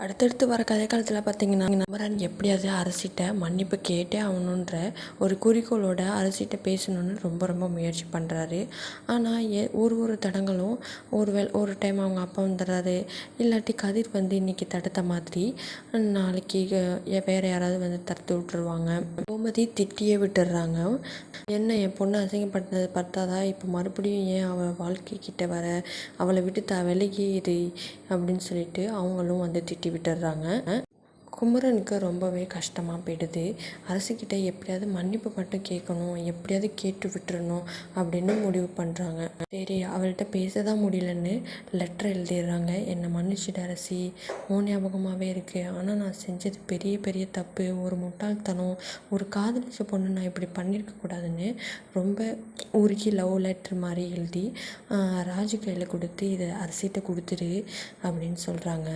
அடுத்தடுத்து வர கதைக்காலத்தில் பார்த்தீங்கன்னா குமரன் எப்படியாவது அரசிட்ட மன்னிப்பு கேட்டே ஆகணுன்ற ஒரு குறிக்கோளோட அரசிட்ட பேசணும்னு ரொம்ப ரொம்ப முயற்சி பண்ணுறாரு ஆனால் ஏ ஒரு ஒரு தடங்களும் ஒரு வே ஒரு டைம் அவங்க அப்பா வந்துடுறாரு இல்லாட்டி கதிர் வந்து இன்றைக்கி தடுத்த மாதிரி நாளைக்கு வேறு யாராவது வந்து தடுத்து விட்டுருவாங்க. கோமதி திட்டியே விட்டுடுறாங்க. என்ன என் பொண்ணு அசிங்கப்பட்டது பார்த்தாதா இப்போ மறுபடியும் ஏன் அவள் வாழ்க்கைக்கிட்ட வர அவளை விட்டு த விலகி இரு அப்படின்னு சொல்லிட்டு அவங்களும் வந்து திட்டி விட்டுடுறாங்க. குமரனுக்கு ரொம்பவே கஷ்டமாக போயிடுது. அரசுக்கிட்ட எப்படியாவது மன்னிப்பு மட்டும் கேட்கணும் எப்படியாவது கேட்டு விட்டுறணும் அப்படின்னு முடிவு பண்ணுறாங்க சரி அவள்கிட்ட பேச தான் முடியலன்னு லெட்டர் எழுதிடுறாங்க. என்னை மன்னிச்சிடு அரசி. ஓ ஞாபகமாகவே இருக்குது ஆனால் நான் செஞ்சது பெரிய பெரிய தப்பு. ஒரு முட்டாள்தனம் ஒரு காதலிச்ச பொண்ணு நான் இப்படி பண்ணியிருக்க கூடாதுன்னு ரொம்ப உருகி லவ் லெட்டர் மாதிரி எழுதி ராஜு கையில் கொடுத்து இதை அரசிகிட்ட கொடுத்துரு அப்படின்னு சொல்கிறாங்க